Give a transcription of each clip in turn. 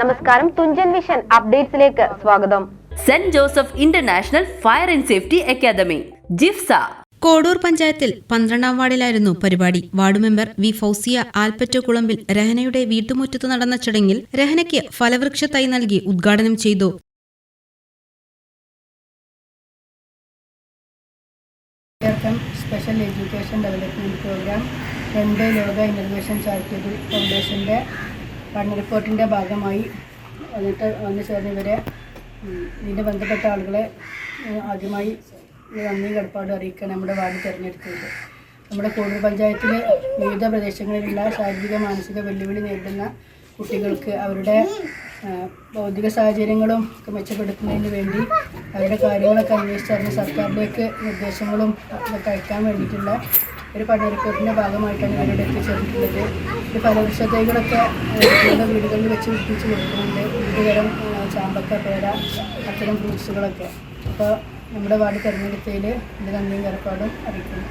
നമസ്കാരം തുഞ്ചൻ വിഷൻ അപ്ഡേറ്റ്സിലേക്ക് സ്വാഗതം. Saint Joseph international fire and safety academy ജിഫ്സ. Kodur പഞ്ചായത്തിൽ പന്ത്രണ്ടാം വാർഡിലായിരുന്നു പരിപാടി. വാർഡ് മെമ്പർ വി ഫൗസിയ ആൽപ്പറ്റക്കുളമ്പിൽ രഹനയുടെ വീട്ടുമുറ്റത്ത് നടന്ന ചടങ്ങിൽ രഹനയ്ക്ക് ഫലവൃക്ഷ തൈ നൽകി ഉദ്ഘാടനം ചെയ്തു. സ്പെഷ്യൽ എഡ്യൂക്കേഷൻ ഡെവലപ്മെന്റ് പ്രോഗ്രാം രണ്ട് ലോക ഇന്നർവേഷൻ ചാരിറ്റബിൾ ഫൗണ്ടേഷന്റെ പഠന റിപ്പോർട്ടിന്റെ ഭാഗമായി വന്നിട്ട് വന്നു ചേർന്ന് ഇവരെ ഇതിന്റെ ബന്ധപ്പെട്ട ആളുകളെ ആദ്യമായി നന്ദി കടപ്പാട് അറിയിക്കാൻ നമ്മുടെ വാർഡ് തിരഞ്ഞെടുത്തത്. നമ്മുടെ കോടൂർ പഞ്ചായത്തിലെ വിവിധ പ്രദേശങ്ങളിലുള്ള ശാരീരിക മാനസിക വെല്ലുവിളി നേരിടുന്ന കുട്ടികൾക്ക് അവരുടെ ഭൗതിക സാഹചര്യങ്ങളും ഒക്കെ മെച്ചപ്പെടുത്തുന്നതിന് വേണ്ടി അവരുടെ കാര്യങ്ങളൊക്കെ അന്വേഷിച്ചറിഞ്ഞ് സർക്കാരിലേക്ക് നിർദ്ദേശങ്ങളും ഒക്കെ അയക്കാൻ വേണ്ടിയിട്ടുള്ള ഒരു റിപ്പോർട്ടിന്റെ ഭാഗമായിട്ടാണ് ഇവരുടെ എത്തിച്ചേർന്നിട്ടുള്ളത് ഈ ഫലവൃക്ഷ നമ്മുടെ വീടുകളിൽ വെച്ച് പിടിപ്പിച്ച് കൊടുക്കുന്നുണ്ട്. വിവിധതരം ചാമ്പക്ക പേര അത്തരം ഫ്രൂട്ട്സുകളൊക്കെ. അപ്പോൾ നമ്മുടെ വാർഡ് തിരഞ്ഞെടുത്തതിൽ എന്റെ നന്ദിയും കരപ്പാടും അറിയിക്കുന്നു.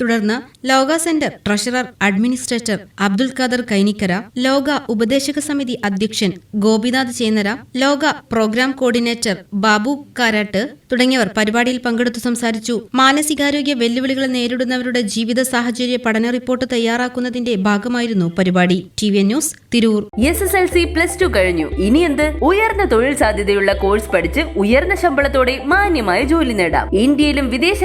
തുടർന്ന് ലോക centre treasurer administrator Abdul Khader Kainikkara ലോക ഉപദേശക സമിതി അധ്യക്ഷൻ ഗോപിനാഥ് ചേന്നര ലോക പ്രോഗ്രാം കോർഡിനേറ്റർ ബാബു കാരാട്ട് തുടങ്ങിയവർ പരിപാടിയിൽ പങ്കെടുത്തു സംസാരിച്ചു. മാനസികാരോഗ്യ വെല്ലുവിളികൾ നേരിടുന്നവരുടെ ജീവിത സാഹചര്യ പഠന റിപ്പോർട്ട് തയ്യാറാക്കുന്നതിന്റെ ഭാഗമായിരുന്നു പരിപാടി. T V news Tirur. S S L C plus two കഴിഞ്ഞു. ഇനി എന്ത്? ഉയർന്ന തൊഴിൽ സാധ്യതയുള്ള കോഴ്സ് പഠിച്ച് ഉയർന്ന ശമ്പളത്തോടെ മാന്യമായ ജോലി നേടാം. ഇന്ത്യയിലും വിദേശ